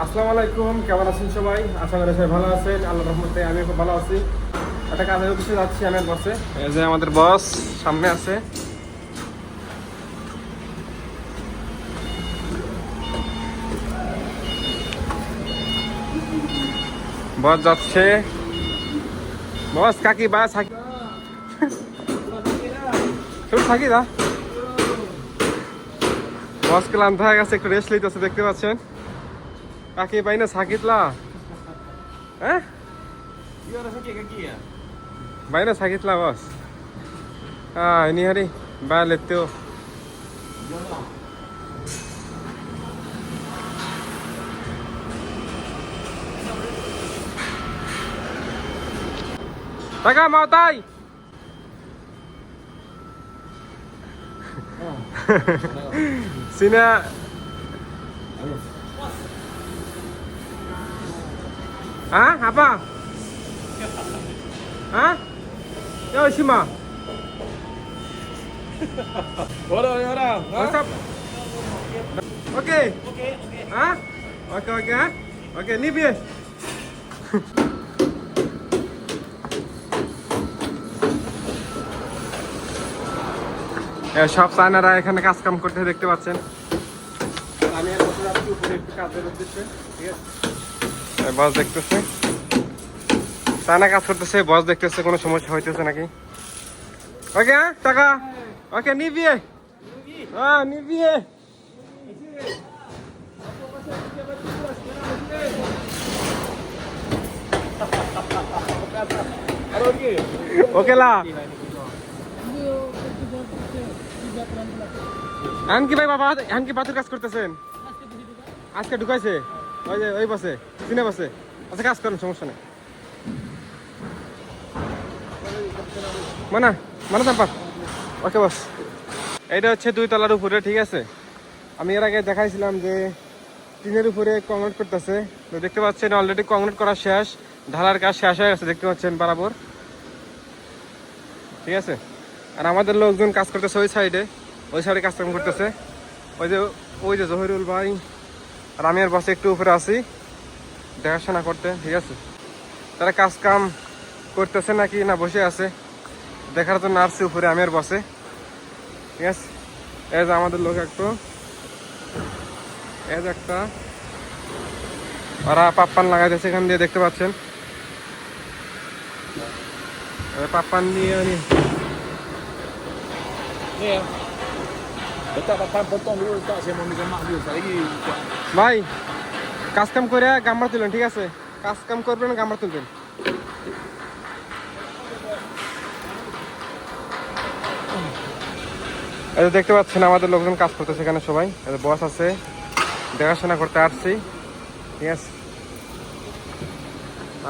আসসালামু আলাইকুম, কেমন আছেন সবাই? আশা করি সবাই ভালো আছেন। আল্লাহ রহমতে আমি খুব ভালো আছি। একটা কাজের উদ্দেশ্যে যাচ্ছি আমি বসে। এই যে আমাদের বস সামনে আছে। বস যাচ্ছে। বস, কাকি, বা, সাকি। থাকি দা বস ক্লান্ত হয়ে গেছে, একটু রেস্ট লইতেছে দেখতে পাচ্ছেন? kaki paina sakit lah. Eh iya rasanya kayak kaki ya? Paina sakit lah bos. Ah ini hari balik tuh. Iya, Raka mau tay? Sina. Oh, Sini Hah? Apa? Hah? Ya Shima. Yaudah, yaudah. What's up? Oke. Hah? Oke oke ha? Oke, ini biar. এ, সব চায়নারা এখানে কাজ কাম করতে দেখতে পাচ্ছেন আমি আর যাচ্ছি উপরে একটু কাজের উদ্দেশ্যে ঠিক আছে বস দেখতেছে। চায়না কাজ করতেছে বস দেখতেছে, কোনো সমস্যা হইতেছে নাকি? ওকে, টাকা। ওকে নিবিয়ে হ্যাঁ নিবিয়ে ওকে, লা। এখন কি ভাই বাবা এখন কি বাতুর কাজ করতেছেন। আজকে ঢুকাইছে। ওই যে, ওই বসে চিনে বসে আচ্ছা কাজ করেন, সমস্যা নেই। মানা মানা চাম্পা। ওকে, বস। এইটা হচ্ছে দুই তলার উপরে, ঠিক আছে? আমি এর আগে দেখাইছিলাম যে টিনের উপরে কংক্রিট করতেছে। তো দেখতে পাচ্ছেন অলরেডি কংক্রিট করা শেষ। ঢালার কাজ শেষ হয়ে গেছে, দেখতে পাচ্ছেন, বরাবর। ঠিক আছে? আর আমাদের লোকজন কাজ করতেছে ওই সাইডে ওই সাইডে কাজকর্ম করতেছে। ওই যে ওই যে জহিরুল ভাই আর আমি আর বসে একটু উপরে আসি দেখাশোনা করতে, ঠিক আছে? তারা কাজ কাম করতেছে নাকি না বসে আছে? দেখার জন্য আসছে উপরে আমি আর বসে ঠিক আছে? যে আমাদের লোক একটু। এজ একটা। ওরা পাপ্পান লাগাইতেছে এখান দিয়ে, দেখতে পাচ্ছেন? পাপ্পান দিয়ে ভাই, কাজ কাম করে গামবার তুলেন, ঠিক আছে? কাজ কাম করবেন গামবার তুলবেন। দেখতে পাচ্ছেন, আমাদের লোকজন কাজ করতেছে এখানে সবাই। বস আছে, দেখাশোনা করতে আসছি, ঠিক আছে?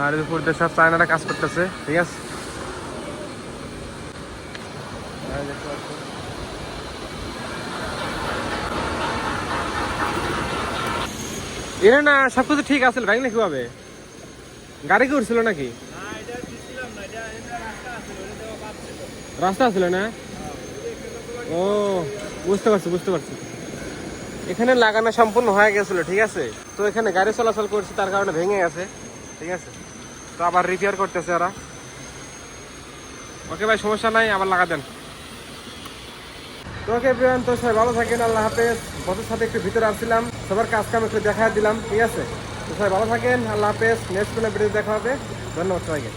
আর উপর সব চায়নারা কাজ করতেছে, ঠিক আছে? দেখতে। এরা না সবকিছু ঠিক আছে ভাই না কীভাবে? গাড়ি কি উঠছিল নাকি? রাস্তা ছিল না? ও, বুঝতে পারছি বুঝতে পারছি। এখানে লাগানো সম্পূর্ণ হয়ে গেছিল, ঠিক আছে? তো এখানে গাড়ি চলাচল করছে, তার কারণে ভেঙে গেছে, ঠিক আছে? তো আবার রিপেয়ার করতেছে ওরা। ওকে ভাই, সমস্যা নাই, আবার লাগা দেন। তো ওকে প্রিয়ান সবাই ভালো থাকেন, আল্লাহ হাফেজ। বছর সাথে একটু ভিতরে আসছিলাম। সবার কাজ কাম একটু দেখা দিলাম, ঠিক আছে? সবাই ভালো থাকেন, আল্লাহ হাফেজ, নেক্সট কোনো ভিডিও দেখা হবে। ধন্যবাদ সবাইকে।